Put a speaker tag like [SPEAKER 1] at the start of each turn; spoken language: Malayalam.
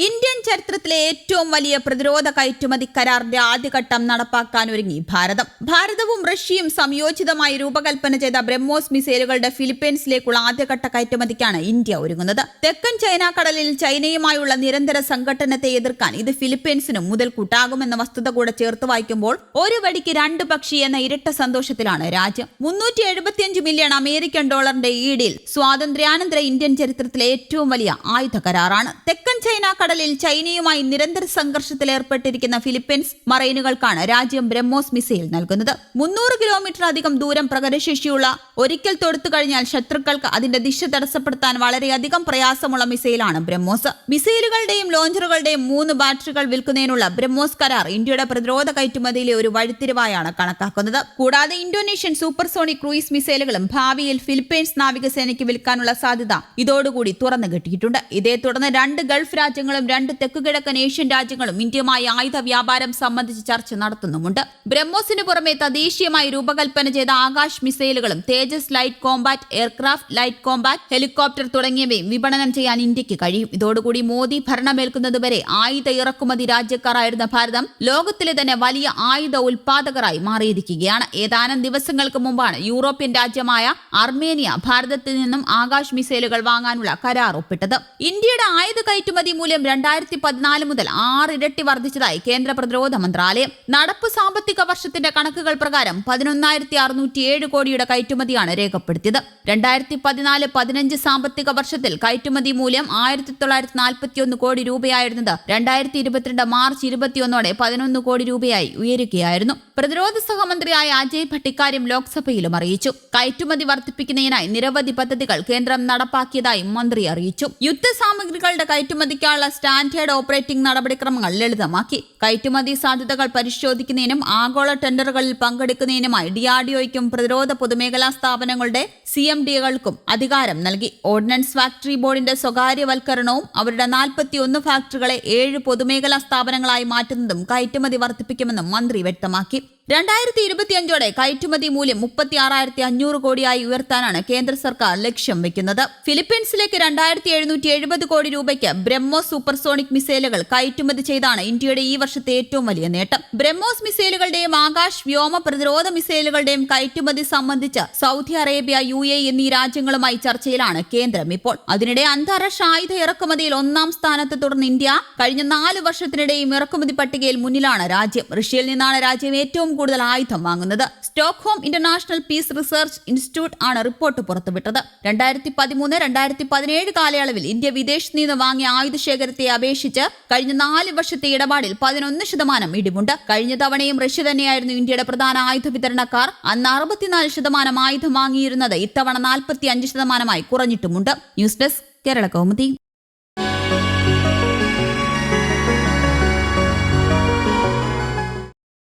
[SPEAKER 1] ഇന്ത്യ ചരിത്രത്തിലെ ഏറ്റവും വലിയ പ്രതിരോധ കയറ്റുമതി കരാറിന്റെ ആദ്യഘട്ടം നടപ്പാക്കാൻ ഒരുങ്ങി ഭാരതം. ഭാരതവും റഷ്യയും സംയോജിതമായി രൂപകൽപ്പന ചെയ്ത ബ്രഹ്മോസ് മിസൈലുകളുടെ ഫിലിപ്പീൻസിലേക്കുള്ള ആദ്യഘട്ട കയറ്റുമതിക്കാണ് ഇന്ത്യ ഒരുങ്ങുന്നത്. തെക്കൻ ചൈന കടലിൽ ചൈനയുമായുള്ള നിരന്തര സംഘടനത്തെ എതിർക്കാൻ ഇത് ഫിലിപ്പീൻസിനും മുതൽക്കൂട്ടാകുമെന്ന വസ്തുത കൂടെ ചേർത്ത് വായിക്കുമ്പോൾ ഒരു വടിക്ക് രണ്ട് പക്ഷി എന്ന ഇരട്ട സന്തോഷത്തിലാണ് രാജ്യം. മുന്നൂറ്റി എഴുപത്തിയഞ്ച് മില്യൺ അമേരിക്കൻ ഡോളറിന്റെ ഈ ഡീൽ സ്വാതന്ത്ര്യാനന്തര ഇന്ത്യൻ ചരിത്രത്തിലെ ഏറ്റവും വലിയ ആയുധ കരാറാണ്. തെക്കൻ ചൈന കടലിൽ ചൈനയുമായി നിരന്തര സംഘർഷത്തിലേർപ്പെട്ടിരിക്കുന്ന ഫിലിപ്പീൻസ് മറൈനുകൾക്കാണ് രാജ്യം ബ്രഹ്മോസ് മിസൈൽ നൽകുന്നത്. മുന്നൂറ് കിലോമീറ്റർ അധികം ദൂരം പ്രകടശേഷിയുള്ള ഒരിക്കൽ തൊടുത്തു കഴിഞ്ഞാൽ ശത്രുക്കൾക്ക് അതിന്റെ ദിശ തടസ്സപ്പെടുത്താൻ വളരെയധികം പ്രയാസമുള്ള മിസൈലാണ് ബ്രഹ്മോസ്. മിസൈലുകളുടെയും ലോഞ്ചറുകളുടെയും മൂന്ന് ബാറ്ററികൾ വിൽക്കുന്നതിനുള്ള ബ്രഹ്മോസ് കരാർ ഇന്ത്യയുടെ പ്രതിരോധ കയറ്റുമതിയിലെ ഒരു വഴിത്തിരിവായാണ് കണക്കാക്കുന്നത്. കൂടാതെ ഇന്തോനേഷ്യൻ സൂപ്പർസോണിക് ക്രൂയിസ് മിസൈലുകളും ഭാവിയിൽ ഫിലിപ്പീൻസ് നാവികസേനയ്ക്ക് വിൽക്കാനുള്ള സാധ്യത ഇതോടുകൂടി തുറന്നു കിട്ടിയിട്ടുണ്ട് ഇതേ തുടർന്ന് രണ്ട് ഗൾഫ് രാജ്യങ്ങളും രണ്ട് തെക്കുകിഴക്കൻ ഏഷ്യൻ രാജ്യങ്ങളും ഇന്ത്യയുമായി ആയുധ വ്യാപാരം സംബന്ധിച്ച് ചർച്ച നടത്തുന്നുമുണ്ട്. ബ്രഹ്മോസിന് പുറമെ തദ്ദേശീയമായി രൂപകൽപ്പന ചെയ്ത Akash മിസൈലുകളും Tejas light combat aircraft light combat helicopter തുടങ്ങിയവയും വിപണനം ചെയ്യാൻ ഇന്ത്യയ്ക്ക് കഴിയും. ഇതോടുകൂടി മോദി ഭരണമേൽക്കുന്നതുവരെ ആയുധ ഇറക്കുമതി രാജ്യക്കാരായിരുന്ന ഭാരതം ലോകത്തിലെ തന്നെ വലിയ ആയുധ ഉൽപാദകരായി മാറിയിരിക്കുകയാണ്. ഏതാനും ദിവസങ്ങൾക്ക് മുമ്പാണ് യൂറോപ്യൻ രാജ്യമായ അർമേനിയ ഭാരതത്തിൽ നിന്നും ആകാശ് മിസൈലുകൾ വാങ്ങാനുള്ള കരാർ ഒപ്പിട്ടത്. ഇന്ത്യയുടെ ആയുധ കയറ്റുമതി മൂല്യം രണ്ടായിരത്തി പതിനാല് മുതൽ ആറിരട്ടി വർദ്ധിച്ചതായി കേന്ദ്ര പ്രതിരോധ മന്ത്രാലയം. നടപ്പ് സാമ്പത്തിക വർഷത്തിന്റെ കണക്കുകൾ പ്രകാരം പതിനൊന്നായിരത്തി അറുന്നൂറ്റി ഏഴ് കോടിയുടെ കയറ്റുമതിയാണ് രേഖപ്പെടുത്തിയത്. രണ്ടായിരത്തി പതിനാല് പതിനഞ്ച് സാമ്പത്തിക വർഷത്തിൽ കയറ്റുമതി മൂല്യം ആയിരത്തി തൊള്ളായിരത്തി നാൽപ്പത്തിയൊന്ന് കോടി രൂപയായിരുന്നത് രണ്ടായിരത്തി ഇരുപത്തിരണ്ട് മാർച്ച് ഇരുപത്തിയൊന്നോടെ പതിനൊന്ന് കോടി രൂപയായി ഉയരുകയായിരുന്നു. പ്രതിരോധ സഹമന്ത്രിയായ അജയ് ഭട്ട് ഇക്കാര്യം ലോക്സഭയിലും അറിയിച്ചു. കയറ്റുമതി വർദ്ധിപ്പിക്കുന്നതിനായി നിരവധി പദ്ധതികൾ കേന്ദ്രം നടപ്പാക്കിയതായും മന്ത്രി അറിയിച്ചു. യുദ്ധസാമഗ്രികളുടെ കയറ്റുമതിക്കായുള്ള സ്റ്റാൻഡേർഡ് ഓപ്പറേറ്റിംഗ് നടപടിക്രമങ്ങൾ ലളിതമാക്കി. കയറ്റുമതി സാധ്യതകൾ പരിശോധിക്കുന്നതിനും ആഗോള ടെൻഡറുകളിൽ പങ്കെടുക്കുന്നതിനുമായി ഡിആർഡിഒയ്ക്കും പ്രതിരോധ പൊതുമേഖലാ സ്ഥാപനങ്ങളുടെ സി എം ഡികൾക്കും അധികാരം നൽകി. ഓർഡിനൻസ് ഫാക്ടറി ബോർഡിന്റെ സ്വകാര്യവൽക്കരണവും അവരുടെ നാൽപ്പത്തിയൊന്ന് ഫാക്ടറികളെ ഏഴ് പൊതുമേഖലാ സ്ഥാപനങ്ങളായി മാറ്റുന്നതും കയറ്റുമതി വർദ്ധിപ്പിക്കുമെന്നും മന്ത്രി വ്യക്തമാക്കി. രണ്ടായിരത്തി ഇരുപത്തിയഞ്ചോടെ കയറ്റുമതി മൂല്യം മുപ്പത്തി ആറായിരത്തി അഞ്ഞൂറ് കോടിയായി ഉയർത്താനാണ് കേന്ദ്ര സർക്കാർ ലക്ഷ്യം വെക്കുന്നത്. ഫിലിപ്പീൻസിലേക്ക് രണ്ടായിരത്തി എഴുന്നൂറ്റി എഴുപത് കോടി രൂപയ്ക്ക് ബ്രഹ്മോസ് സൂപ്പർസോണിക് മിസൈലുകൾ കയറ്റുമതി ചെയ്താണ് ഇന്ത്യയുടെ ഈ വർഷത്തെ ഏറ്റവും വലിയ നേട്ടം. ബ്രഹ്മോസ് മിസൈലുകളുടെയും ആകാശ് വ്യോമ പ്രതിരോധ മിസൈലുകളുടെയും കയറ്റുമതി സംബന്ധിച്ച് സൗദി അറേബ്യ യു എ എന്നീ രാജ്യങ്ങളുമായി ചർച്ചയിലാണ് കേന്ദ്രം ഇപ്പോൾ. അതിനിടെ അന്താരാഷ്ട്ര ആയുധ ഇറക്കുമതിയിൽ ഒന്നാം സ്ഥാനത്ത് തുടർന്ന് ഇന്ത്യ കഴിഞ്ഞ നാല് വർഷത്തിനിടെയും ഇറക്കുമതി പട്ടികയിൽ മുന്നിലാണ് രാജ്യം. റഷ്യയിൽ നിന്നാണ് രാജ്യം ഏറ്റവും കൂടുതൽ ആയുധം വാങ്ങുന്നത്. Stockholm International Peace Research Institute ആണ് റിപ്പോർട്ട് പുറത്തുവിട്ടത്. രണ്ടായിരത്തി പതിമൂന്ന് രണ്ടായിരത്തി പതിനേഴ് കാലയളവിൽ ഇന്ത്യ വിദേശത്ത് നിന്ന് വാങ്ങിയ ആയുധ ശേഖരത്തെ അപേക്ഷിച്ച് കഴിഞ്ഞ നാല് വർഷത്തെ ഇടപാടിൽ പതിനൊന്ന് ശതമാനം ഇടിവുണ്ട്. കഴിഞ്ഞ തവണയും റഷ്യ തന്നെയായിരുന്നു ഇന്ത്യയുടെ പ്രധാന ആയുധ വിതരണക്കാർ. അന്ന് അറുപത്തിനാല് ശതമാനം ആയുധം വാങ്ങിയിരുന്നത് ഇത്തവണ നാൽപ്പത്തി അഞ്ച് ശതമാനമായി കുറഞ്ഞിട്ടുമുണ്ട്. News desk Kerala Kaumudi.